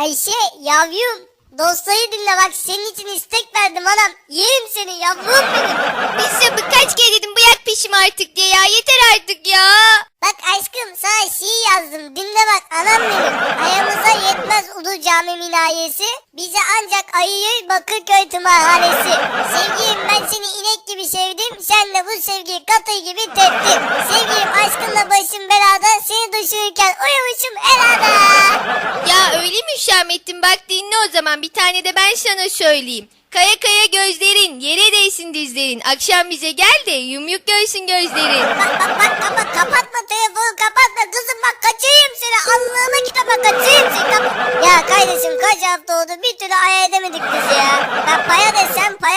Ayşe yavrum dostayı dinle bak senin için istek verdim anam. Yerim seni yavrum benim. Bilse birkaç kere dedim bırak peşimi artık diye ya yeter artık ya. Bak aşkım sana şiir yazdım dinle bak anam benim. Ayağımıza yetmez Ulu Cami minayesi. Bize ancak ayıyı Bakırköy tımarhanesi. Sevgilim ben seni inek gibi sevdim. Sen de bu sevgiyi katı gibi teptin. Sevgilim aşkınla başım belada. Seni düşünürken uyumuşum Hüsamettin bak dinle o zaman bir tane de ben sana söyleyeyim. Kaya kaya gözlerin, yere değsin dizlerin. Akşam bize gel de yumyuk görsün gözlerin. Bak bak bak kapa, kapatma telefonu kapatma kızım bak kaçırayım seni Allah'ına kitaba kaçırayım seni kap- Ya kardeşim kaç hafta oldu bir türlü aya edemedik biz ya. Ben paya desem paya.